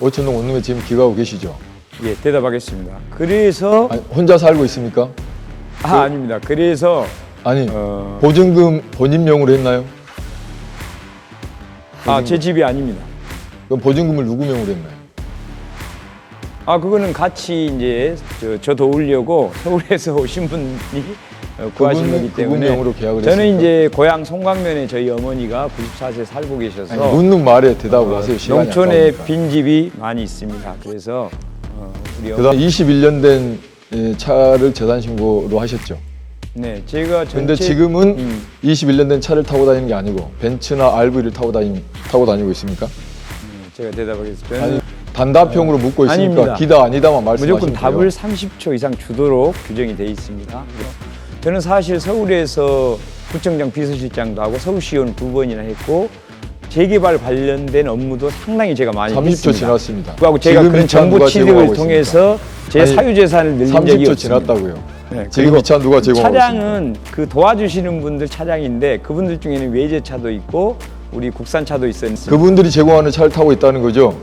오천동 원룸에 지금 기가하고 계시죠? 예, 대답하겠습니다. 그래서 아니, 혼자 살고 있습니까? 아 아닙니다. 그래서 아니 어, 보증금 본인명으로 했나요? 아 제 집이 아닙니다. 그럼 보증금을 누구 명으로 했나요? 아 그거는 같이 이제 저, 저 도우려고 서울에서 오신 분이 어, 구하신 그분은- 거기 때문에 명으로 계약을 저는 했습니까? 이제 고향 송광면에 저희 어머니가 94세 살고 계셔서 아니, 묻는 말에 대답을 하세요. 시간이 어, 농촌에 아까우니까. 빈 집이 많이 있습니다. 그래서 어, 우리 어머니 그다음 21년 된 예, 차를 재산 신고로 하셨죠. 네 제가 전체 근데 지금은 음. 21년 된 차를 타고 다니는 게 아니고 벤츠나 RV를 타고 다니 타고 다니고 있습니까? 제가 대답하겠습니다. 아니 단답형으로 묻고 있으니까 아닙니다. 기다 아니다만 말씀하시면 무조건 답을 30초 이상 주도록 규정이 돼 있습니다. 저는 사실 서울에서 구청장 비서실장도 하고 서울시의원 두 번이나 했고 재개발 관련된 업무도 상당히 제가 많이 30초 했습니다. 지났습니다. 그하고 제가 그런 정보 누가 취득을 통해서 제 아니, 사유 재산을 늘린 적이 30초 없습니다. 지났다고요. 네, 지금 그리고 이차 누가 제공하고? 차량은 그 도와주시는 분들 차량인데 그분들 중에는 외제차도 있고 우리 국산차도 있었습니다. 그분들이 제공하는 차를 타고 있다는 거죠.